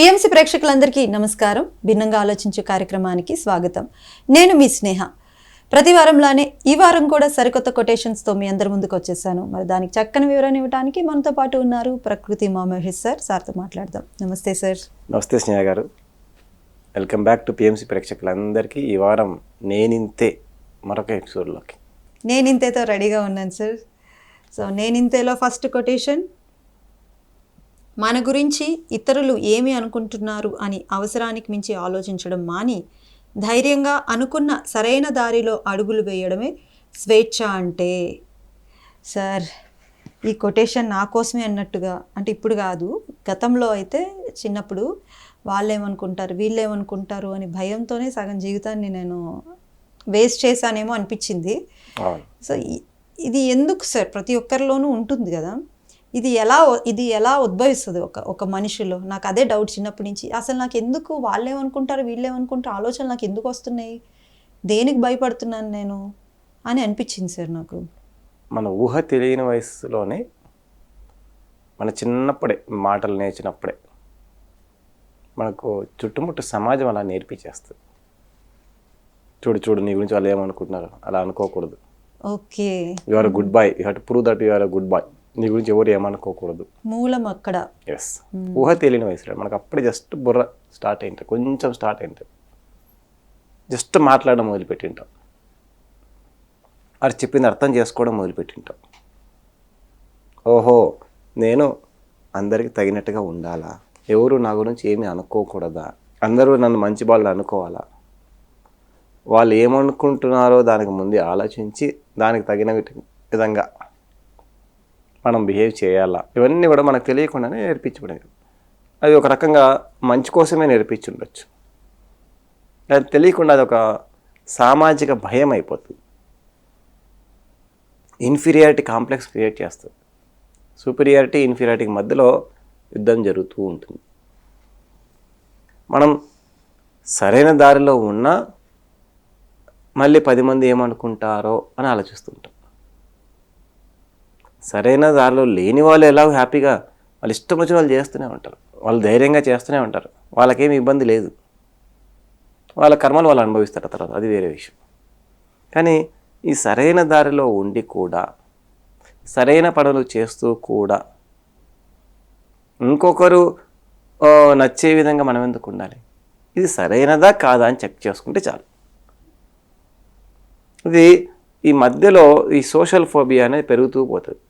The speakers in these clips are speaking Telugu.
పిఎంసి ప్రేక్షకులందరికీ నమస్కారం. భిన్నంగా ఆలోచించే కార్యక్రమానికి స్వాగతం. నేను మీ స్నేహ. ప్రతి వారంలానే ఈ వారం కూడా సరికొత్త కొటేషన్స్తో మీ అందరి ముందుకు వచ్చేసాను. మరి దానికి చక్కని వివరణ ఇవ్వడానికి మనతో పాటు ఉన్నారు ప్రకృతి మా మహేష్ సార్. సార్తో మాట్లాడదాం. నమస్తే సార్. నమస్తే స్నేహ గారు. వెల్కమ్ బ్యాక్ టు పిఎంసి ప్రేక్షకులందరికీ ఈ వారం నేనింతే మరొక ఎపిసోడ్లోకి. నేను ఇంతేతో రెడీగా ఉన్నాను సార్. సో నేను ఇంతేలో ఫస్ట్ కొటేషన్ మన గురించి ఇతరులు ఏమి అనుకుంటున్నారు అని అవసరానికి మించి ఆలోచించడం మాని ధైర్యంగా అనుకున్న సరైన దారిలో అడుగులు వేయడమే స్వేచ్ఛ అంటే. సార్ ఈ కొటేషన్ నా కోసమే అన్నట్టుగా అంటే ఇప్పుడు కాదు గతంలో అయితే చిన్నప్పుడు వాళ్ళు ఏమనుకుంటారు వీళ్ళు ఏమనుకుంటారు అని భయంతోనే సగం జీవితాన్ని నేను వేస్ట్ చేశానేమో అనిపించింది. సో ఇది ఎందుకు సార్? ప్రతి ఒక్కరిలోనూ ఉంటుంది కదా. ఇది ఎలా ఇది ఎలా ఉద్భవిస్తుంది ఒక ఒక మనిషిలో? నాకు అదే డౌట్ చిన్నప్పటి నుంచి. అసలు నాకు ఎందుకు వాళ్ళేమనుకుంటారు వీళ్ళేమనుకుంటారు ఆలోచనలు నాకు ఎందుకు వస్తున్నాయి? దేనికి భయపడుతున్నాను నేను? అని అనిపించింది సార్ నాకు. మన ఊహ తెలియని వయసులోనే మన చిన్నప్పుడే మాటలు నేర్చినప్పుడే మనకు చుట్టుముట్టు సమాజం అలా నేర్పించేస్తుంది. చూడు చూడు నీ గురించి వాళ్ళు ఏమనుకుంటున్నారు అలా అనుకోకూడదు. Okay. You are good boy you have to prove that you are good boy నీ గురించి ఎవరు ఏమనుకోకూడదు. మూలం అక్కడ. ఎస్ ఊహ తెలియని వయసులో మనకు అప్పుడే జస్ట్ బుర్ర స్టార్ట్ అయింటాం కొంచెం స్టార్ట్ అయింటాం జస్ట్ మాట్లాడడం మొదలుపెట్టింటాం. అది చెప్పింది అర్థం చేసుకోవడం మొదలుపెట్టింటాం. ఓహో నేను అందరికి తగినట్టుగా ఉండాలా? ఎవరు నా గురించి ఏమీ అనుకోకూడదా? అందరూ నన్ను మంచి వాళ్ళు అనుకోవాలా? వాళ్ళు ఏమనుకుంటున్నారో దానికి ముందే ఆలోచించి దానికి తగిన విధ- విధంగా మనం బిహేవ్ చేయాలా? ఇవన్నీ కూడా మనకు తెలియకుండానే నేర్పించబడేది. అది ఒక రకంగా మంచి కోసమే నేర్పించి ఉండొచ్చు అది తెలియకుండా అది ఒక సామాజిక భయం అయిపోతుంది. ఇన్ఫీరియారిటీ కాంప్లెక్స్ క్రియేట్ చేస్తుంది. సూపీరియారిటీ ఇన్ఫీరియారిటీకి మధ్యలో యుద్ధం జరుగుతూ ఉంటుంది. మనం సరైన దారిలో ఉన్నా మళ్ళీ పది మంది ఏమనుకుంటారో అని ఆలోచిస్తుంటాం. సరైన దారిలో లేని వాళ్ళు ఎలా హ్యాపీగా వాళ్ళు ఇష్టం వచ్చిన వాళ్ళు చేస్తూనే ఉంటారు. వాళ్ళు ధైర్యంగా చేస్తూనే ఉంటారు. వాళ్ళకేమి ఇబ్బంది లేదు. వాళ్ళ కర్మలు వాళ్ళు అనుభవిస్తారు తర్వాత. అది వేరే విషయం. కానీ ఈ సరైన దారిలో ఉండి కూడా సరైన పనులు చేస్తూ కూడా ఇంకొకరు నచ్చే విధంగా మనం ఎందుకు ఉండాలి? ఇది సరైనదా కాదా అని చెక్ చేసుకుంటే చాలు. ఇది ఈ మధ్యలో ఈ సోషల్ ఫోబియా అనేది పెరుగుతూ పోతుంది.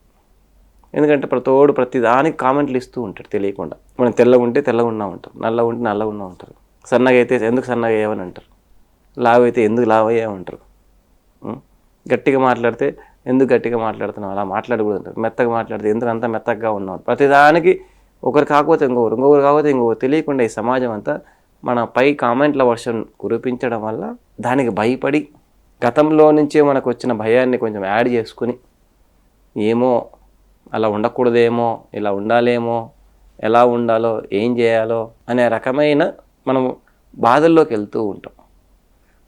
ఎందుకంటే ప్రతోడు ప్రతి దానికి కామెంట్లు ఇస్తూ ఉంటాడు తెలియకుండా. మనం తెల్లగా ఉంటే తెల్లగా ఉన్నా ఉంటారు నల్లగా ఉంటే నల్లగా ఉన్నా ఉంటారు. సన్నగా అయితే ఎందుకు సన్నగా అయ్యావని అంటారు. లావు అయితే ఎందుకు లావు అయ్యామంటారు గట్టిగా మాట్లాడితే ఎందుకు గట్టిగా మాట్లాడుతున్నావు? అలా మాట్లాడకూడదు అంటారు. మెత్తగా మాట్లాడితే ఎందుకు అంత మెత్తగా ఉన్నావు? ప్రతిదానికి ఒకరు కాకపోతే ఇంకొకరు ఇంకొకరు కాకపోతే ఇంకొకరు. తెలియకుండా ఈ సమాజం అంతా మన పై కామెంట్ల వర్షం కురిపించడం వల్ల దానికి భయపడి గతంలో నుంచే మనకు వచ్చిన భయాన్ని కొంచెం యాడ్ చేసుకుని ఏమో అలా ఉండకూడదేమో ఇలా ఉండాలేమో ఎలా ఉండాలో ఏం చేయాలో అనే రకమైన మనం బాధల్లోకి వెళ్తూ ఉంటాం.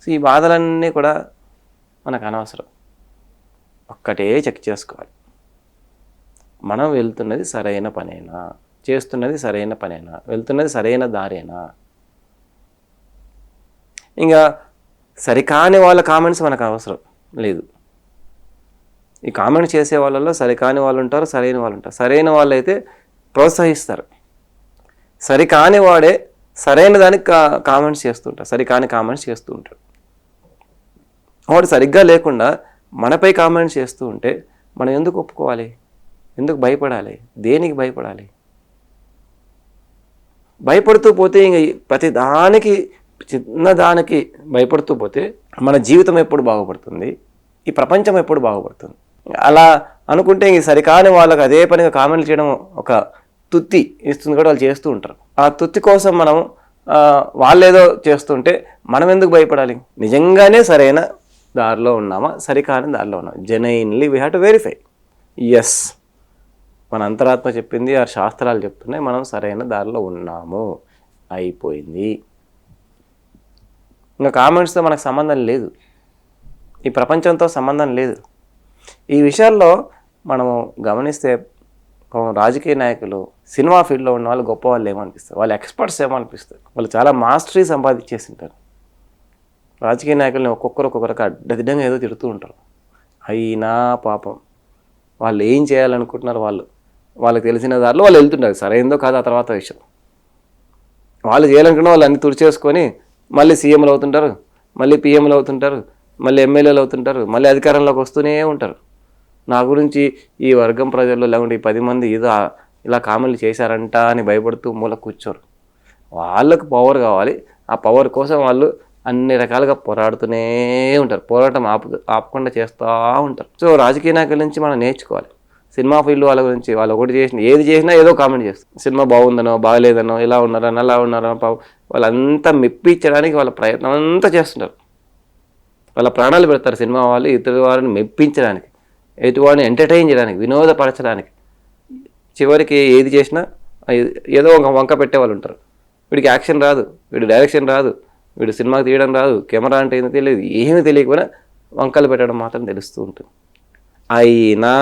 సో ఈ బాధలన్నీ కూడా మనకు అనవసరం. ఒక్కటే చెక్ చేసుకోవాలి. మనం వెళ్తున్నది సరైన పనేనా? చేస్తున్నది సరైన పనేనా? వెళ్తున్నది సరైన దారేనా? ఇంకా సరికాని వాళ్ళ కామెంట్స్ మనకు అవసరం లేదు. ఈ కామెంట్ చేసే వాళ్ళలో సరికాని వాళ్ళు ఉంటారు సరైన వాళ్ళు ఉంటారు సరైన వాళ్ళు అయితే ప్రోత్సహిస్తారు సరికాని వాడే సరైన దానికి కా కామెంట్స్ చేస్తుంటారు సరికాని కామెంట్స్ చేస్తూ ఉంటాడు వాడు సరిగ్గా లేకుండా మనపై కామెంట్స్ చేస్తూ ఉంటే మనం ఎందుకు ఒప్పుకోవాలి? ఎందుకు భయపడాలి? దేనికి భయపడాలి? భయపడుతూ పోతే ఇంక ఈ ప్రతి దానికి చిన్న దానికి భయపడుతూ పోతే మన జీవితం ఎప్పుడు బాగుపడుతుంది? ఈ ప్రపంచం ఎప్పుడు బాగుపడుతుంది? అలా అనుకుంటే ఇంక సరికాని వాళ్ళకి అదే పనిగా కామెంట్లు చేయడం ఒక తుత్తి ఇస్తుంది కూడా వాళ్ళు చేస్తూ ఉంటారు. ఆ తుత్తి కోసం మనం వాళ్ళు వాళ్ళేదో చేస్తుంటే మనం ఎందుకు భయపడాలి? నిజంగానే సరైన దారిలో ఉన్నామా? సరికాని దారిలో ఉన్నామా? Genuinely we have to verify as మన అంతరాత్మ చెప్పింది ఆ శాస్త్రాలు చెప్తున్నాయి మనం సరైన దారిలో ఉన్నాము. అయిపోయింది. ఇంకా కామెంట్స్తో మనకు సంబంధం లేదు. ఈ ప్రపంచంతో సంబంధం లేదు. ఈ విషయాల్లో మనము గమనిస్తే రాజకీయ నాయకులు సినిమా ఫీల్డ్లో ఉన్న వాళ్ళు గొప్ప వాళ్ళు ఏమనిపిస్తారు? వాళ్ళు ఎక్స్పర్ట్స్ ఏమనిపిస్తారు? వాళ్ళు చాలా మాస్టరీ సంపాదించేసింటారు. రాజకీయ నాయకుల్ని ఒక్కొక్కరు ఒక్కొక్కరికి అడ్డదిడ్డంగా ఏదో తిడుతూ ఉంటారు. అయినా పాపం వాళ్ళు ఏం చేయాలనుకుంటున్నారు వాళ్ళు? వాళ్ళకి తెలిసిన దారిలో వాళ్ళు వెళ్తుంటారు. సరైందో కాదు ఆ తర్వాత విషయం. వాళ్ళు చేయాలనుకున్న వాళ్ళు అన్ని తుడిచేసుకొని మళ్ళీ సీఎంలు అవుతుంటారు మళ్ళీ పిఎంలు అవుతుంటారు మళ్ళీ ఎమ్మెల్యేలు అవుతుంటారు మళ్ళీ అధికారంలోకి వస్తూనే ఉంటారు. నా గురించి ఈ వర్గం ప్రజల్లో లేకుంటే ఈ పది మంది ఏదో ఇలా కామెంట్లు చేశారంట అని భయపడుతూ మూల కూర్చోరు. వాళ్ళకు పవర్ కావాలి ఆ పవర్ కోసం వాళ్ళు అన్ని రకాలుగా పోరాడుతూనే ఉంటారు. పోరాటం ఆపు ఆపకుండా చేస్తూ ఉంటారు. సో రాజకీయ నాయకుల నుంచి మనం నేర్చుకోవాలి. సినిమా ఫీల్డ్ వాళ్ళ గురించి వాళ్ళు ఒకటి చేసిన ఏది చేసినా ఏదో కామెంట్ చేస్తారు. సినిమా బాగుందనో బాగలేదనో ఇలా ఉన్నారనో అలా ఉన్నారనో పాపం వాళ్ళంతా మెప్పించడానికి వాళ్ళ ప్రయత్నం అంతా చేస్తుంటారు. వాళ్ళ ప్రాణాలు పెడతారు సినిమా వాళ్ళు ఇతర వారిని మెప్పించడానికి ఎటువారిని వారిని ఎంటర్టైన్ చేయడానికి వినోదపరచడానికి. చివరికి ఏది చేసినా ఏదో ఒక వంక పెట్టే వాళ్ళు ఉంటారు. వీడికి యాక్షన్ రాదు వీడి డైరెక్షన్ రాదు వీడు సినిమా తీయడం రాదు కెమెరా అంటే ఏందో తెలియదు ఏమీ తెలియకపోయినా వంకలు పెట్టడం మాత్రం తెలుస్తూ ఉంటుంది. అయినా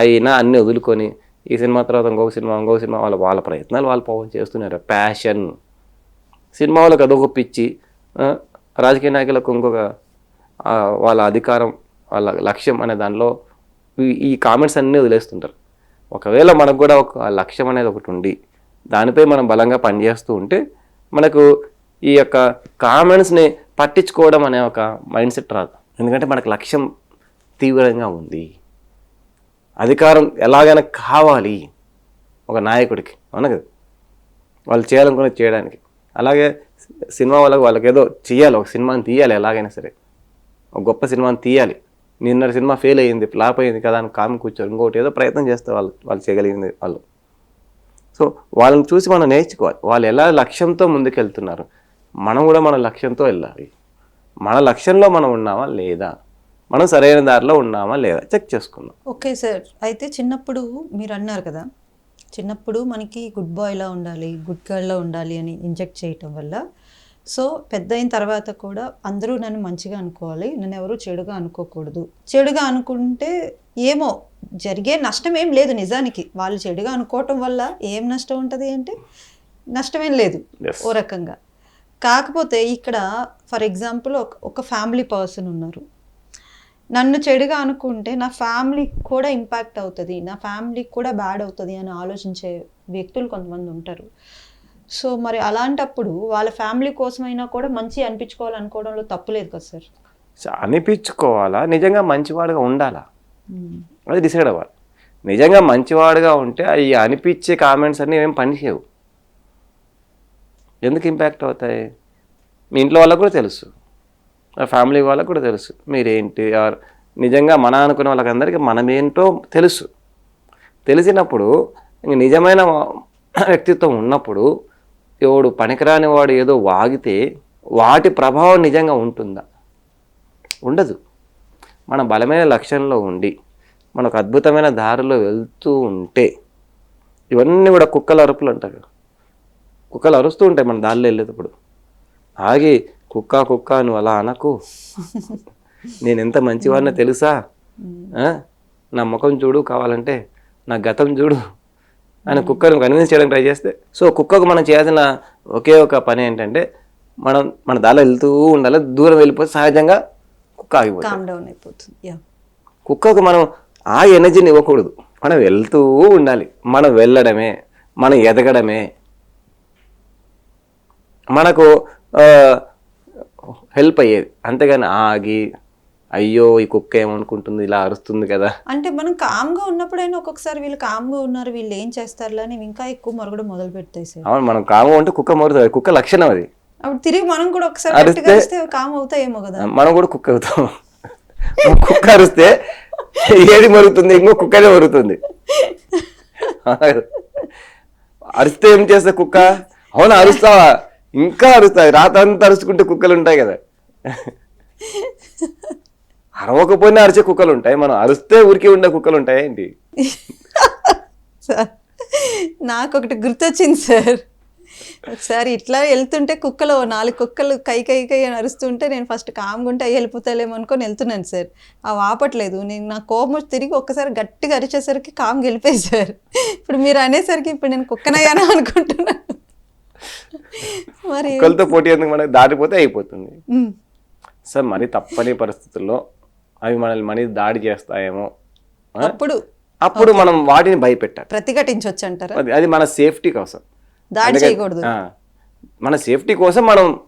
అయినా అన్నీ వదులుకొని ఈ సినిమా తర్వాత ఇంకొక సినిమా ఇంకొక సినిమా వాళ్ళ వాళ్ళ ప్రయత్నాలు వాళ్ళు పవన్ చేస్తున్నారు. ప్యాషన్ సినిమా వాళ్ళకి అదొక పిచ్చి. రాజకీయ నాయకులకు ఇంకొక వాళ్ళ అధికారం వాళ్ళ లక్ష్యం అనే దానిలో ఈ- కామెంట్స్ అన్నీ వదిలేస్తుంటారు. ఒకవేళ మనకు కూడా ఒక లక్ష్యం అనేది ఒకటి ఉండి దానిపై మనం బలంగా పనిచేస్తూ ఉంటే మనకు ఈ యొక్క కామెంట్స్ని పట్టించుకోవడం అనే ఒక మైండ్ సెట్ రాదు. ఎందుకంటే మనకు లక్ష్యం తీవ్రంగా ఉంది. అధికారం ఎలాగైనా కావాలి ఒక నాయకుడికి అవునా కదా? వాళ్ళు చేయాలనుకునేది చేయడానికి. అలాగే సినిమా వాళ్ళకి వాళ్ళకి ఏదో చేయాలి ఒక సినిమాని తీయాలి ఎలాగైనా సరే. ఒక గొప్ప సినిమాని తీయాలి. నిన్న సినిమా ఫెయిల్ అయ్యింది ఫ్లాప్ అయ్యింది కదా అని కామి కూర్చోరు. ఇంకోటి ఏదో ప్రయత్నం చేస్తే వాళ్ళు వాళ్ళు చేయగలిగింది వాళ్ళు. సో వాళ్ళని చూసి మనం నేర్చుకోవాలి. వాళ్ళు ఎలా లక్ష్యంతో ముందుకెళ్తున్నారు? మనం కూడా మన లక్ష్యంతో వెళ్ళాలి. మన లక్ష్యంలో మనం ఉన్నామా లేదా? మనం సరైన దారిలో ఉన్నామా లేదా? చెక్ చేసుకుందాం. Okay sir. అయితే చిన్నప్పుడు మీరు అన్నారు కదా చిన్నప్పుడు మనకి గుడ్ బాయ్లా ఉండాలి గుడ్ గర్ల్లా ఉండాలి అని ఇంజెక్ట్ చేయటం వల్ల సో పెద్ద అయిన తర్వాత కూడా అందరూ నన్ను మంచిగా అనుకోవాలి. నన్ను ఎవరు చెడుగా అనుకోకూడదు. చెడుగా అనుకుంటే ఏమో జరిగే నష్టం ఏం లేదు నిజానికి. వాళ్ళు చెడుగా అనుకోవటం వల్ల ఏం నష్టం ఉంటుంది అంటే నష్టమేం లేదు. ఓ రకంగా. కాకపోతే ఇక్కడ ఫర్ ఎగ్జాంపుల్ ఒక ఒక ఫ్యామిలీ పర్సన్ ఉన్నారు. నన్ను చెడుగా అనుకుంటే నా ఫ్యామిలీకి కూడా ఇంపాక్ట్ అవుతుంది. నా ఫ్యామిలీకి కూడా బ్యాడ్ అవుతుంది అని ఆలోచించే వ్యక్తులు కొంతమంది ఉంటారు. సో మరి అలాంటప్పుడు వాళ్ళ ఫ్యామిలీ కోసమైనా కూడా మంచి అనిపించుకోవాలనుకోవడంలో తప్పులేదు కదా సార్? సో అనిపించుకోవాలా? నిజంగా మంచివాడుగా ఉండాలా? అది డిసైడ్ అవ్వాలి. నిజంగా మంచివాడుగా ఉంటే అవి అనిపించే కామెంట్స్ అన్నీ ఏం పనిచేయవు ఎందుకు ఇంపాక్ట్ అవుతాయి? మీ ఇంట్లో వాళ్ళకు కూడా తెలుసు. ఫ్యామిలీ వాళ్ళకు కూడా తెలుసు. మీరేంటి? ఆర్ నిజంగా మన అనుకునే వాళ్ళకందరికీ మనమేంటో తెలుసు. తెలిసినప్పుడు నిజమైన వ్యక్తిత్వం ఉన్నప్పుడు ఎవడు పనికిరాని వాడు ఏదో వాగితే వాటి ప్రభావం నిజంగా ఉంటుందా? ఉండదు. మన బలమైన లక్ష్యంలో ఉండి మనకు అద్భుతమైన దారిలో వెళ్తూ ఉంటే ఇవన్నీ కూడా కుక్కల అరుపులు అంటారు కుక్కలు అరుస్తూ ఉంటాయి మన దారిలో వెళ్ళేటప్పుడు. ఆగి కుక్క కుక్క నువ్వు అలా అనకు. నేను ఎంత మంచివాడినో తెలుసా? నా ముఖం చూడు కావాలంటే నా గతం చూడు. అని కుక్కను కన్విన్స్ చేయడానికి ట్రై చేస్తే సో కుక్కకు మనం చేయాల్సిన ఒకే ఒక పని ఏంటంటే మనం మన దారిలో వెళ్తూ ఉండాలి దూరం వెళ్ళిపోతే సహజంగా కుక్క ఆగిపోతుంది. కుక్కకు మనం ఆ ఎనర్జీని ఇవ్వకూడదు. మనం వెళ్తూ ఉండాలి. మనం వెళ్ళడమే మనం ఎదగడమే. మనకు హెల్ప్ అయ్యేది. అంతేగాని ఆగి అయ్యో ఈ కుక్క ఏమనుకుంటుంది? ఇలా అరుస్తుంది కదా. అంటే మనం కామ్గా ఉన్నప్పుడైనా ఒక్కొక్కసారి వీళ్ళు కామ్గా ఉన్నారు వీళ్ళు ఏం చేస్తారులే అని ఇంకా ఎక్కువ మరగడం మొదలు పెడతాయి సార్ అవును మనం కాము అంటే కుక్క మరుతుంది కుక్క లక్షణం అది. అప్పుడు తిరిగి మనం కూడా ఒకసారి కామ్ అవుతాయేమో కదా. మనం కూడా కుక్క అవుతాం. కుక్క అరిస్తే ఏది మరుగుతుంది? ఇంకో కుక్కనే మరుగుతుంది. అరిస్తే ఏం చేస్తా కుక్క? అవునా అరుస్తావా? ఇంకా అరుస్తాయి. రాతంతా అరుచుకుంటే కుక్కలు ఉంటాయి కదా. అరవకపోయినా అరిచే కుక్కలు ఉంటాయి మనం అరిస్తే ఊరికే ఉండే కుక్కలు ఉంటాయి ఏంటి? నాకు ఒకటి గుర్తొచ్చింది సార్. ఒకసారి ఇట్లా వెళ్తుంటే కుక్కలు నాలుగు కుక్కలు కై కై కై అని అరుస్తుంటే నేను ఫస్ట్ కామ్గా ఉంటే అవి వెళ్ళిపోతాలేమో అనుకొని వెళ్తున్నాను సార్. అవి ఆపట్లేదు నేను నా కోపం తిరిగి ఒక్కసారి గట్టిగా అరిచేసరికి కామ్గా వెళ్ళిపోయి సార్. ఇప్పుడు మీరు అనేసరికి ఇప్పుడు నేను కుక్కనయ్యానా అనుకుంటున్నాను మరి కుక్కలతో పోటీ ఎందుకు? మనకి దాటిపోతే అయిపోతుంది. సార్ మరి తప్పని పరిస్థితుల్లో అవి మనల్ని మనీ దాడి చేస్తాయేమో? అప్పుడు. అప్పుడు మనం వాటిని భయపెట్టాలి. ప్రతిఘటించవచ్చు అంటారా? అది అది మన సేఫ్టీ కోసం. దాడి చేయకూడదు. మన సేఫ్టీ కోసం మనం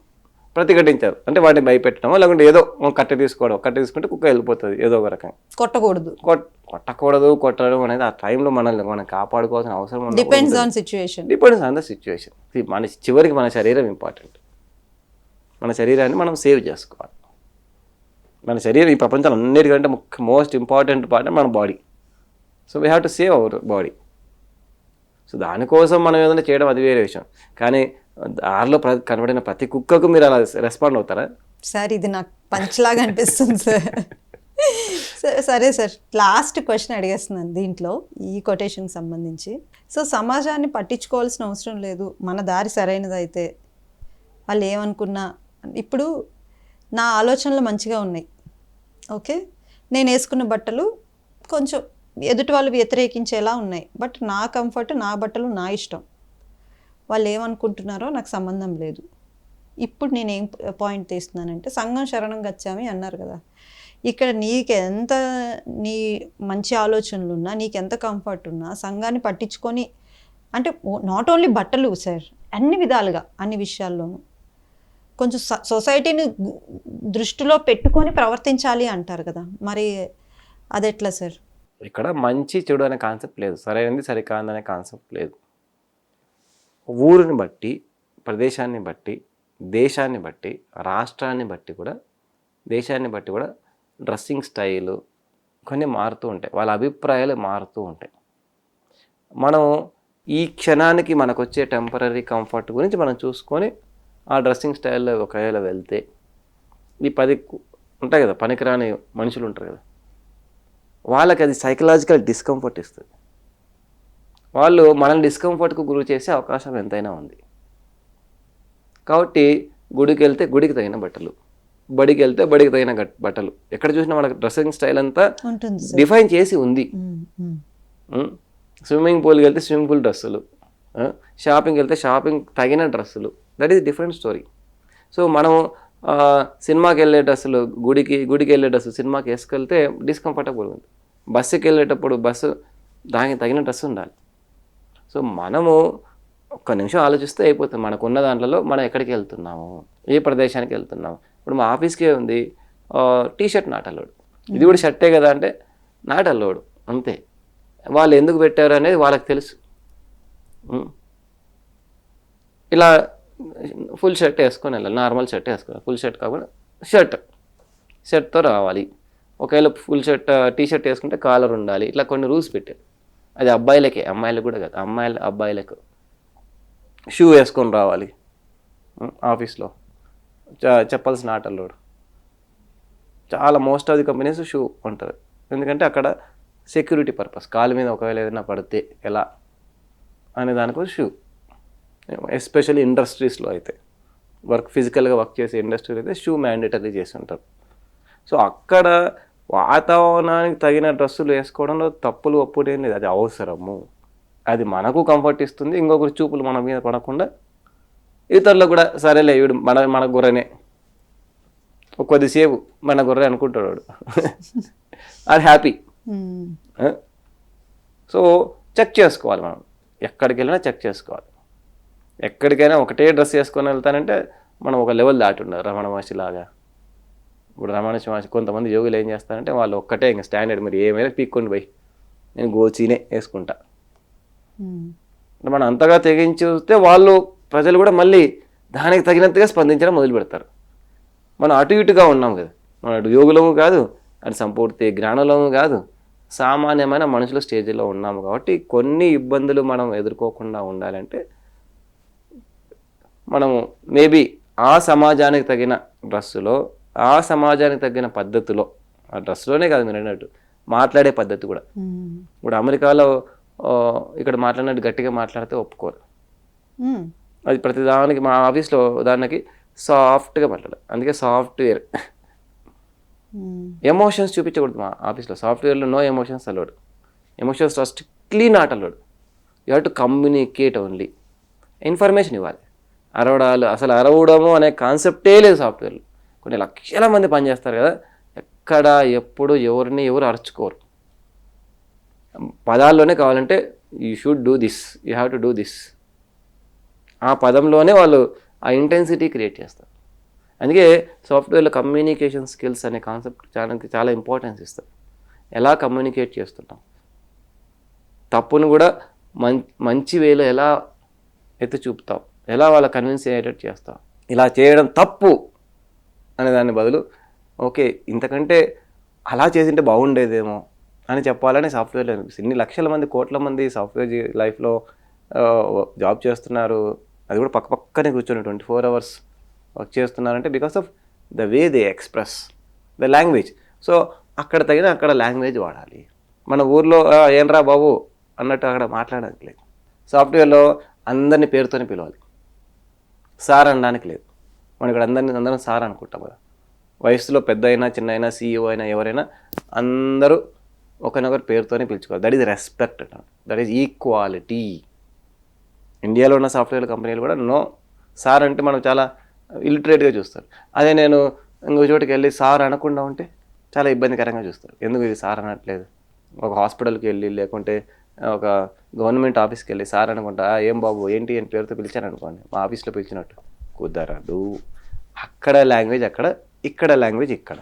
ప్రతిఘటించారు అంటే వాటిని భయపెట్టడమో లేకుంటే ఏదో కట్టె తీసుకోవడం కట్టె తీసుకుంటే కుక్క వెళ్ళిపోతుంది ఏదో ఒక రకంగా. కొట్టకూడదు. కొట్- కొట్టకూడదు కొట్టడం అనేది ఆ టైంలో మనల్ని మనం కాపాడుకోవాల్సిన అవసరం depends on situation depends on the situation మన చివరికి మన శరీరం ఇంపార్టెంట్ మన శరీరాన్ని మనం సేవ్ చేసుకోవాలి. మన శరీరం ఈ ప్రపంచంలో అన్నిటికంటే ముఖ్య మోస్ట్ ఇంపార్టెంట్ పార్ట్ మన body so we have to save our body so దానికోసం మనం ఏదైనా చేయడం అది వేరే విషయం. కానీ దారిలో ప్ర కనబడిన ప్రతి కుక్కకు మీరు అలా రెస్పాండ్ అవుతారా? సార్ ఇది నాకు పంచ్లాగా అనిపిస్తుంది సార్ సరే సార్ లాస్ట్ క్వశ్చన్ అడిగేస్తున్నాను దీంట్లో ఈ కొటేషన్కి సంబంధించి. సో సమాజాన్ని పట్టించుకోవాల్సిన అవసరం లేదు. మన దారి సరైనది అయితే వాళ్ళు ఏమనుకున్నా ఇప్పుడు నా ఆలోచనలు మంచిగా ఉన్నాయి. ఓకే? నేను వేసుకున్న బట్టలు కొంచెం ఎదుటి వాళ్ళు వ్యతిరేకించేలా ఉన్నాయి. బట్ నా కంఫర్ట్ నా బట్టలు నా ఇష్టం. వాళ్ళు ఏమనుకుంటున్నారో నాకు సంబంధం లేదు. ఇప్పుడు నేను ఏం పాయింట్ తీస్తున్నానంటే సంఘం శరణం గచ్చామి అన్నారు కదా. ఇక్కడ నీకు ఎంత నీ మంచి ఆలోచనలు ఉన్నా నీకు ఎంత కంఫర్ట్ ఉన్నా సంఘాన్ని పట్టించుకొని అంటే నాట్ ఓన్లీ బట్టలు సార్ అన్ని విధాలుగా అన్ని విషయాల్లోనూ. కొంచెం స- సొసైటీని దృష్టిలో పెట్టుకొని ప్రవర్తించాలి అంటారు కదా. మరి అది ఎట్లా సార్? ఇక్కడ మంచి చెడు అనే కాన్సెప్ట్ లేదు. సరైనది సరికాంది అనే కాన్సెప్ట్ లేదు. ఊరిని బట్టి ప్రదేశాన్ని బట్టి దేశాన్ని బట్టి రాష్ట్రాన్ని బట్టి కూడా దేశాన్ని బట్టి కూడా డ్రెస్సింగ్ స్టైలు కొన్ని మారుతూ ఉంటాయి. వాళ్ళ అభిప్రాయాలు మారుతూ ఉంటాయి. మనం ఈ క్షణానికి మనకు వచ్చే టెంపరీ కంఫర్ట్ గురించి మనం చూసుకొని ఆ డ్రెస్సింగ్ స్టైల్లో ఒకవేళ వెళ్తే ఈ పది ఉంటాయి కదా పనికిరాని మనుషులు ఉంటారు కదా. వాళ్ళకి అది సైకలాజికల్ డిస్కంఫర్ట్ ఇస్తుంది. వాళ్ళు మనల్ని డిస్కంఫర్ట్కు గురి చేసే అవకాశం ఎంతైనా ఉంది. కాబట్టి గుడికి వెళ్తే గుడికి తగిన బట్టలు బడికి వెళ్తే బడికి తగిన బట్టలు. ఎక్కడ చూసినా మనకు డ్రెస్సింగ్ స్టైల్ అంతా డిఫైన్ చేసి ఉంది? స్విమ్మింగ్ పూల్కి వెళ్తే స్విమ్మింగ్ పూల్ డ్రెస్సులు? షాపింగ్కి వెళ్తే షాపింగ్ తగిన డ్రెస్సులు that is different story so మనం సినిమాకి వెళ్ళే డ్రెస్సులు గుడికి గుడికి వెళ్ళే డ్రెస్సు సినిమాకి వేసుకెళ్తే డిస్కంఫర్టబుల్ ఉంది. బస్సుకి వెళ్ళేటప్పుడు బస్సు దానికి తగిన డ్రెస్ ఉండాలి. సో మనము ఒక్క నిమిషం ఆలోచిస్తే అయిపోతుంది. మనకున్న దాంట్లో మనం ఎక్కడికి వెళ్తున్నాము? ఏ ప్రదేశానికి వెళ్తున్నాము? ఇప్పుడు మా ఆఫీస్కే ఉంది టీ షర్ట్ నాట్ ఇది కూడా షర్టే కదా అంటే నాట్ అల్లోడు అంతే. వాళ్ళు ఎందుకు పెట్టారు అనేది వాళ్ళకి తెలుసు. ఇలా ఫుల్ షర్ట్ వేసుకొని వెళ్ళాలి. నార్మల్ షర్ట్ వేసుకోవాలి ఫుల్ షర్ట్ కాకుండా షర్ట్. షర్ట్తో రావాలి. ఒకవేళ ఫుల్ షర్ట్ టీ షర్ట్ వేసుకుంటే కాలర్ ఉండాలి. ఇట్లా కొన్ని రూల్స్ పెట్టారు. అది అబ్బాయిలకే అమ్మాయిలకు కూడా కాదు. అమ్మాయిలు అబ్బాయిలకు. షూ వేసుకొని రావాలి. ఆఫీస్లో. చ- చెప్పాల్సిన ఆటల్లోడు చాలా most of the companies shoe ఉంటుంది ఎందుకంటే అక్కడ సెక్యూరిటీ పర్పస్. కాలు మీద ఒకవేళ ఏదైనా పడితే ఎలా? అనే దానికోసం షూ. ఎస్పెషల్లీ ఇండస్ట్రీస్లో అయితే వర్క్ ఫిజికల్గా వర్క్ చేసే ఇండస్ట్రీలో అయితే షూ మ్యాండేటరీ చేసి ఉంటారు సో అక్కడ వాతావరణానికి తగిన డ్రెస్సులు వేసుకోవడంలో తప్పులు ఒప్పుడు ఏం లేదు. అది అవసరము. అది మనకు కంఫర్ట్ ఇస్తుంది. ఇంకొకరి చూపులు మన మీద పడకుండా ఇతరులకు కూడా సరేలే వీడు మన మన గుర్రనే. కొద్దిసేపు మన గుర్రె అనుకుంటాడు వాడు. అది హ్యాపీ. సో చెక్ చేసుకోవాలి మనం. ఎక్కడికి వెళ్ళినా చెక్ చేసుకోవాలి. ఎక్కడికైనా ఒకటే డ్రెస్ వేసుకొని వెళ్తానంటే మనం ఒక లెవెల్ దాటి ఉండదు రమణ మహర్షి లాగా. ఇప్పుడు రమణ మహర్షి కొంతమంది యోగులు ఏం చేస్తారంటే వాళ్ళు ఒక్కటే ఇంకా స్టాండర్డ్. మీరు ఏమైనా పీక్కొని పోయి నేను గోచీనే వేసుకుంటా. అంటే మనం అంతగా తెగించి చూస్తే వాళ్ళు ప్రజలు కూడా మళ్ళీ దానికి తగినంతగా స్పందించడం మొదలు పెడతారు. మనం అటు ఇటుగా ఉన్నాం కదా. మనం అటు యోగులము కాదు అటు సంపూర్తి జ్ఞానులము కాదు. సామాన్యమైన మనుషుల స్టేజ్లో ఉన్నాము కాబట్టి కొన్ని ఇబ్బందులు మనం ఎదుర్కోకుండా ఉండాలంటే మనము మేబీ ఆ సమాజానికి తగిన డ్రెస్సులో ఆ సమాజానికి తగిన పద్ధతిలో ఆ డ్రెస్సులోనే కాదు మీరు అన్నట్టు మాట్లాడే పద్ధతి కూడా. ఇప్పుడు అమెరికాలో ఇక్కడ మాట్లాడినట్టు గట్టిగా మాట్లాడితే ఒప్పుకోరు. అది ప్రతిదానికి మా ఆఫీస్లో ఉదాహరణకి సాఫ్ట్గా మాట్లాడాలి. అందుకే సాఫ్ట్వేర్. ఎమోషన్స్ చూపించకూడదు మా ఆఫీస్లో. సాఫ్ట్వేర్లో నో ఎమోషన్స్ అలవాడు emotions strictly not అలవాడు you have to communicate only. Information ఇవ్వాలి. అరవడాలు అసలు అరవడము అనే కాన్సెప్టే లేదు సాఫ్ట్వేర్లో కొన్ని లక్షల మంది పనిచేస్తారు కదా. ఎక్కడ ఎప్పుడు ఎవరిని ఎవరు అరచుకోరు. పదాల్లోనే కావాలంటే you should do this you have to do this ఆ పదంలోనే వాళ్ళు ఆ ఇంటెన్సిటీ క్రియేట్ చేస్తారు. అందుకే సాఫ్ట్వేర్లో కమ్యూనికేషన్ స్కిల్స్ అనే కాన్సెప్ట్ చాలా చాలా ఇంపార్టెన్స్ ఇస్తారు. ఎలా కమ్యూనికేట్ చేస్తున్నాం? తప్పును కూడా మం మంచి వేలో ఎలా ఎత్తి చూపుతాం? ఎలా వాళ్ళ కన్విన్స్ అయ్యేటట్టు చేస్తాం ఇలా చేయడం తప్పు అనే దాని బదులు ఓకే ఇంతకంటే అలా చేసింటే బాగుండేదేమో అని చెప్పాలని సాఫ్ట్వేర్లో అనిపిస్తుంది ఇన్ని లక్షల మంది కోట్ల మంది సాఫ్ట్వేర్ లైఫ్లో జాబ్ చేస్తున్నారు. అది కూడా పక్క పక్కనే కూర్చొని ట్వంటీ ఫోర్ అవర్స్ వర్క్ చేస్తున్నారంటే because of the way they express the language so అక్కడ తగిన అక్కడ లాంగ్వేజ్ వాడాలి. మన ఊర్లో ఏంరా బాబు? అన్నట్టు అక్కడ మాట్లాడడానికి లేదు సాఫ్ట్వేర్లో అందరినీ పేరుతోనే పిలవాలి. సార్ అనడానికి లేదు. మనం ఇక్కడ అందరిని అందరం సార్ అనుకుంటాం కదా. వయసులో పెద్ద అయినా చిన్న అయినా సీఈఓ అయినా ఎవరైనా అందరూ ఒకరినొకరు పేరుతోనే పిలుచుకోవాలి. దట్ ఈజ్ రెస్పెక్ట్ అంట. దట్ ఈజ్ ఈక్వాలిటీ ఇండియాలో ఉన్న సాఫ్ట్వేర్ కంపెనీలు కూడా నో సార్ అంటే మనం చాలా ఇలిటరేట్గా చూస్తారు. అదే నేను ఇంకో చోటుకి వెళ్ళి సార్ అనకుండా ఉంటే చాలా ఇబ్బందికరంగా చూస్తారు. ఎందుకు ఇది సార్ అనట్లేదు? ఒక హాస్పిటల్కి వెళ్ళి లేకుంటే ఒక గవర్నమెంట్ ఆఫీస్కి వెళ్ళి సార్ అనుకుంటా ఏం బాబు ఏంటి అని పేరుతో పిలిచాను అనుకోండి. మా ఆఫీస్లో పిలిచినట్టు కుదరదు. అక్కడ లాంగ్వేజ్ అక్కడ ఇక్కడ లాంగ్వేజ్ ఇక్కడ.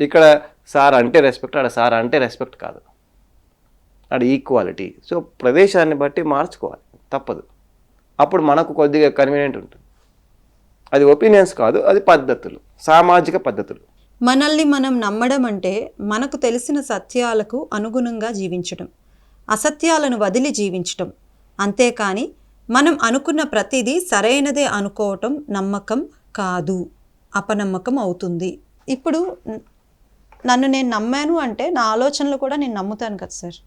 ఇక్కడ సార్ అంటే రెస్పెక్ట్ ఆడ సార్ అంటే రెస్పెక్ట్ కాదు. ఆడ ఈక్వాలిటీ. సో ప్రదేశాన్ని బట్టి మార్చుకోవాలి. తప్పదు. అప్పుడు మనకు కొద్దిగా కన్వీనియంట్ ఉంటుంది. అది ఒపీనియన్స్ కాదు అది పద్ధతులు. సామాజిక పద్ధతులు. మనల్ని మనం నమ్మడం అంటే మనకు తెలిసిన సత్యాలకు అనుగుణంగా జీవించడం అసత్యాలను వదిలి జీవించటం. అంతేకాని మనం అనుకున్న ప్రతిదీ సరైనదే అనుకోవటం నమ్మకం కాదు అపనమ్మకం అవుతుంది. ఇప్పుడు నన్ను నేను నమ్మాను అంటే నా ఆలోచనలు కూడా నేను నమ్ముతాను కదా సార్.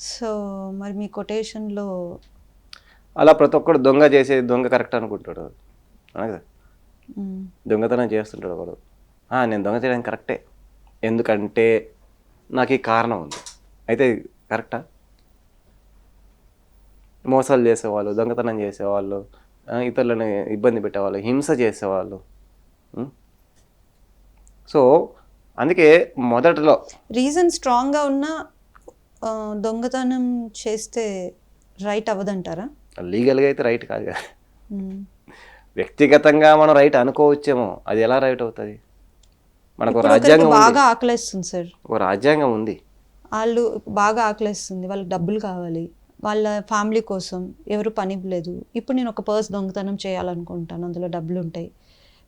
సో మరి మీ కొటేషన్లో అలా ప్రతి ఒక్కడు దొంగ చేసే దొంగ కరెక్ట్ అనుకుంటాడు. కదా? దొంగతనం చేస్తుంటాడు ఒకడు. "ఆ, నేను దొంగ చేయడానికి కరెక్టే. ఎందుకంటే నాకు ఈ కారణం ఉంది. అయితే కరెక్టా? మోసాలు చేసేవాళ్ళు దొంగతనం చేసేవాళ్ళు ఇతరులను ఇబ్బంది పెట్టేవాళ్ళు హింస చేసేవాళ్ళు? సో అందుకే మొదట్లో రీజన్ స్ట్రాంగ్గా ఉన్నా దొంగతనం చేస్తే రైట్ అవ్వదంటారా? లీగల్గా అయితే రైట్ కాదు కదా. వ్యక్తిగతంగా మనం రైట్ అనుకోవచ్చేమో. అది ఎలా రైట్ అవుతుంది? మనకు రాజ్యాంగం బాగా ఆకలేస్తుంది సార్. ఒక రాజ్యాంగం ఉంది. వాళ్ళు బాగా ఆకలేస్తుంది. వాళ్ళకి డబ్బులు కావాలి. వాళ్ళ ఫ్యామిలీ కోసం ఎవరు పని లేదు. ఇప్పుడు నేను ఒక పర్స్ దొంగతనం చేయాలనుకుంటాను. అందులో డబ్బులు ఉంటాయి.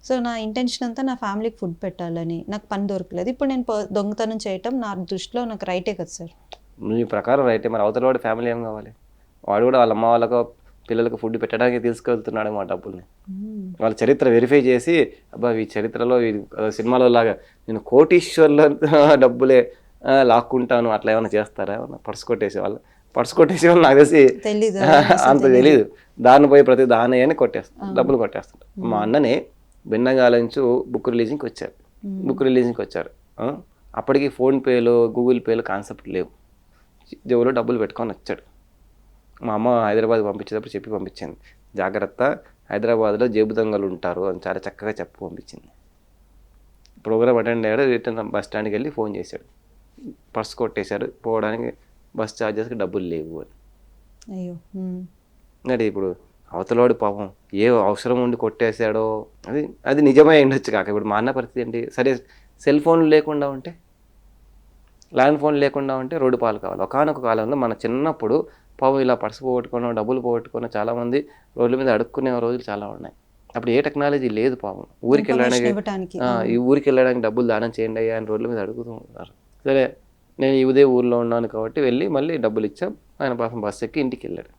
సో నా ఇంటెన్షన్ అంతా నా ఫ్యామిలీకి ఫుడ్ పెట్టాలని. నాకు పని దొరకలేదు. ఇప్పుడు నేను దొంగతనం చేయటం నా దృష్టిలో నాకు రైటే కదా సార్. మీ ప్రకారం రైతే మరి అవతల వాడి ఫ్యామిలీ ఏం కావాలి? వాడు కూడా వాళ్ళ అమ్మ వాళ్ళకు పిల్లలకు ఫుడ్ పెట్టడానికి తీసుకెళ్తున్నాడు మా డబ్బుల్ని. వాళ్ళ చరిత్ర వెరిఫై చేసి అబ్బా ఈ చరిత్రలో సినిమాలో లాగా నేను కోటీశ్వర్ల డబ్బులే లాక్కుంటాను అట్లా ఏమైనా చేస్తారా? ఏమన్నా పర్సు కొట్టేసే వాళ్ళు పర్సు కొట్టేసే వాళ్ళు నాకు తెలిసి అంత తెలియదు దాన్ని పోయి ప్రతి దాని అని కొట్టేస్తారు డబ్బులు కొట్టేస్తారు మా అన్ననే భిన్నంగా నుంచి బుక్ రిలీజింగ్కి వచ్చారు. బుక్ రిలీజింగ్కి వచ్చారు? అప్పటికి ఫోన్పేలు గూగుల్ పేలు కాన్సెప్ట్ లేవు. జేబులో డబ్బులు పెట్టుకొని వచ్చాడు. మా అమ్మ హైదరాబాద్ పంపించేటప్పుడు చెప్పి పంపించింది. జాగ్రత్త హైదరాబాద్లో జేబు దొంగలు ఉంటారు అని చాలా చక్కగా చెప్పి పంపించింది. ప్రోగ్రామ్ అటెండ్ అయ్యాడు రిటర్న్ బస్ స్టాండ్కి వెళ్ళి ఫోన్ చేశాడు. పర్స్ కొట్టేశాడు పోవడానికి బస్ ఛార్జెస్కి డబ్బులు లేవు అని. అయ్యో. అంటే ఇప్పుడు అవతలవాడు పాపం ఏ అవసరం ఉండి కొట్టేశాడో? అది అది నిజమే ఉండొచ్చు కాక. ఇప్పుడు మా అన్న పరిస్థితి ఏంటి? సరే సెల్ ఫోన్ లేకుండా ఉంటే ల్యాండ్ ఫోన్ లేకుండా ఉంటే రోడ్డు పాలు కావాలి. ఒకనొక కాలంలో మన చిన్నప్పుడు పాపం ఇలా పర్సు పోగొట్టుకున్న డబ్బులు పోగొట్టుకున్న చాలామంది రోడ్ల మీద అడుక్కునే రోజులు చాలా ఉన్నాయి. అప్పుడు ఏ టెక్నాలజీ లేదు పాపం. ఊరికి వెళ్ళడానికి ఈ ఊరికి వెళ్ళడానికి డబ్బులు దానం చేయండి అయ్యా అని రోడ్ల మీద అడుగుతూ ఉంటారు సరే నేను ఉదయం ఊర్లో ఉన్నాను కాబట్టి వెళ్ళి మళ్ళీ డబ్బులు ఇచ్చాం. ఆయన పాపం బస్సు ఎక్కి ఇంటికి వెళ్ళాడు.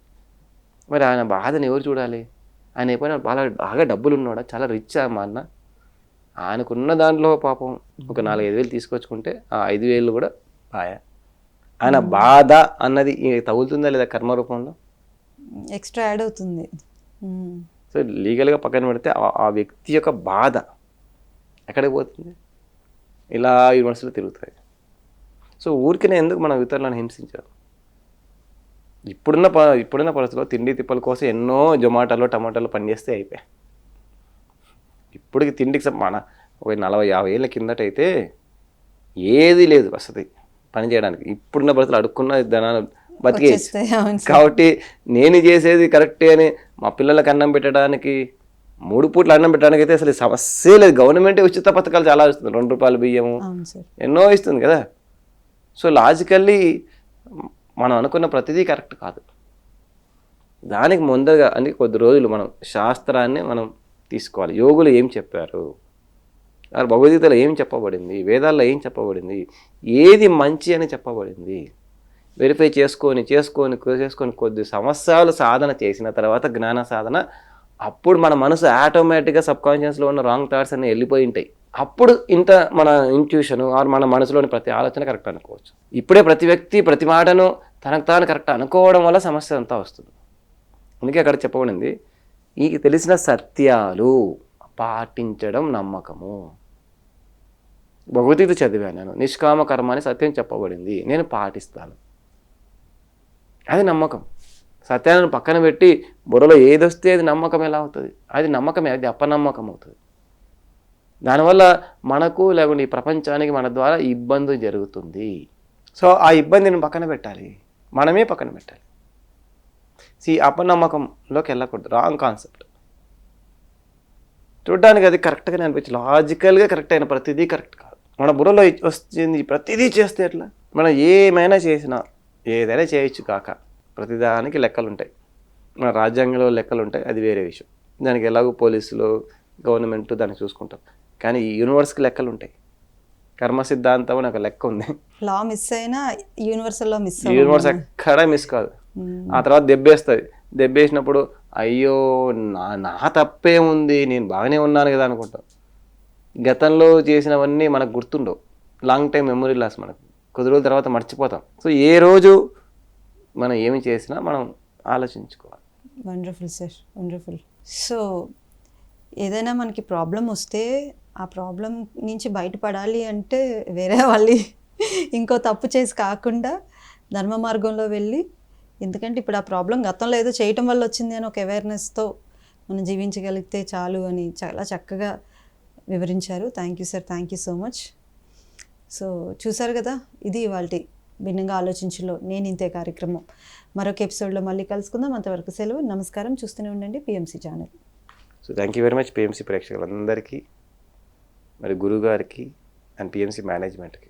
మరి ఆయన బాధని ఎవరు చూడాలి? ఆయన ఎప్పుడైనా బాగా బాగా డబ్బులు ఉన్నాడా చాలా రిచ్ మా అన్న. ఆయనకున్న దాంట్లో పాపం ఒక నాలుగైదు వేలు తీసుకొచ్చుకుంటే ఆ ఐదు వేలు కూడా పాయ ఆయన బాధ అన్నది తగులుతుందా లేదా కర్మ రూపంలో? ఎక్స్ట్రా యాడ్ అవుతుంది. సో లీగల్గా పక్కన పెడితే ఆ- వ్యక్తి యొక్క బాధ ఎక్కడికి పోతుంది? ఇలా యూనివర్సిటీలో తిరుగుతాయి. సో ఊరికనే ఎందుకు మనం ఇతరులను హింసించాలి? ఇప్పుడున్న ప ఇప్పుడున్న పరిస్థితిలో తిండి తిప్పల కోసం ఎన్నో జొమాటోలో టమాటాలో పనిచేస్తే అయిపోయాయి. ఇప్పటికి తిండికి మన ఒక నలభై యాభై ఏళ్ళ కిందటైతే ఏది లేదు వసతి. పని చేయడానికి. ఇప్పుడున్న పరిస్థితులు అడుక్కున్న ధనాలు సార్. కాబట్టి నేను చేసేది కరెక్టే అని మా పిల్లలకు అన్నం పెట్టడానికి మూడు పూట్ల అన్నం పెట్టడానికి అయితే అసలు సమస్య లేదు. గవర్నమెంటే ఉచిత పథకాలు చాలా ఇస్తుంది. రెండు రూపాయల బియ్యము. ఎన్నో ఇస్తుంది కదా. సో లాజికల్లీ మనం అనుకున్న ప్రతిదీ కరెక్ట్ కాదు. దానికి ముందరగా అని కొద్ది రోజులు మనం శాస్త్రాన్ని మనం తీసుకోవాలి. యోగులు ఏం చెప్పారు? భగవద్గీతలో ఏం చెప్పబడింది? వేదాల్లో ఏం చెప్పబడింది? ఏది మంచి అని చెప్పబడింది? వెరిఫై చేసుకొని చేసుకొని చేసుకొని కొద్ది సంవత్సరాలు సాధన చేసిన తర్వాత జ్ఞాన సాధన అప్పుడు మన మనసు ఆటోమేటిక్గా సబ్కాన్షియస్లో ఉన్న రాంగ్ థాట్స్ అన్ని వెళ్ళిపోయి ఉంటాయి. అప్పుడు ఇంత మన ఇంట్యూషన్ ఆర్ మన మనసులోని ప్రతి ఆలోచన కరెక్ట్ అనుకోవచ్చు. ఇప్పుడే ప్రతి వ్యక్తి ప్రతి మాటను తనకు తాను కరెక్ట్ అనుకోవడం వల్ల సమస్య అంతా వస్తుంది. అందుకే అక్కడ చెప్పబడింది ఈ తెలిసిన సత్యాలు పాటించడం నమ్మకము. భగవద్గీత చదివాను నేను. నిష్కామ కర్మ అని సత్యం చెప్పబడింది. నేను పాటిస్తాను. అది నమ్మకం. సత్యాన్ని పక్కన పెట్టి బుర్రలో ఏది వస్తే అది నమ్మకం ఎలా అవుతుంది? అది నమ్మకమే అది అపనమ్మకం అవుతుంది. దానివల్ల మనకు లేకుంటే ఈ ప్రపంచానికి మన ద్వారా ఇబ్బంది జరుగుతుంది. సో ఆ ఇబ్బందిని పక్కన పెట్టాలి. మనమే పక్కన పెట్టాలి. సి అపనమ్మకంలోకి వెళ్ళకూడదు. రాంగ్ కాన్సెప్ట్ చూడడానికి అది కరెక్ట్గానే అనిపించి లాజికల్గా కరెక్ట్ అయిన ప్రతిదీ కరెక్ట్ కాదు. మన బుర్రలో వచ్చింది ప్రతిదీ చేస్తే ఎట్లా? మనం ఏమైనా చేసినా ఏదైనా చేయొచ్చు కాక ప్రతిదానికి లెక్కలు ఉంటాయి మన రాజ్యాంగంలో లెక్కలు ఉంటాయి అది వేరే విషయం. దానికి ఎలాగో పోలీసులు గవర్నమెంట్ దాన్ని చూసుకుంటాం. కానీ ఈ యూనివర్స్కి లెక్కలు ఉంటాయి కర్మ సిద్ధాంతం అని ఒక లెక్క ఉంది. లా మిస్ అయినా యూనివర్సల్లో మిస్ యూనివర్స్ ఎక్కడా మిస్ కాదు. ఆ తర్వాత దెబ్బేస్తుంది. దెబ్బేసినప్పుడు అయ్యో నా నా తప్పేముంది నేను బాగానే ఉన్నాను కదా అనుకుంటాం. గతంలో చేసినవన్నీ మనకు గుర్తుండవు. లాంగ్ టైం మెమొరీ లాస్ మనకు. కొద్ది రోజుల తర్వాత మర్చిపోతాం. సో ఏ రోజు మనం ఏమి చేసినా మనం ఆలోచించుకోవాలి. వండర్ఫుల్ సార్ వండర్ఫుల్ సో ఏదైనా మనకి ప్రాబ్లం వస్తే ఆ ప్రాబ్లం నుంచి బయటపడాలి అంటే వేరే వాళ్ళు ఇంకో తప్పు చేసి కాకుండా ధర్మ మార్గంలో వెళ్ళి ఎందుకంటే ఇప్పుడు ఆ ప్రాబ్లం గతంలో ఏదో చేయటం వల్ల వచ్చింది అని ఒక అవేర్నెస్తో మనం జీవించగలిగితే చాలు అని చాలా చక్కగా వివరించారు. Thank you sir thank you so much so చూసారు కదా ఇది ఇవాళ భిన్నంగా ఆలోచించలో నేను ఇంతే కార్యక్రమం. మరొక ఎపిసోడ్లో మళ్ళీ కలుసుకుందాం. అంతవరకు సెలవు. నమస్కారం. చూస్తూనే ఉండండి PMC channel. So thank you very much PMC ప్రేక్షకులందరికీ మరి గురుగారికి అండ్ పిఎంసీ మేనేజ్మెంట్కి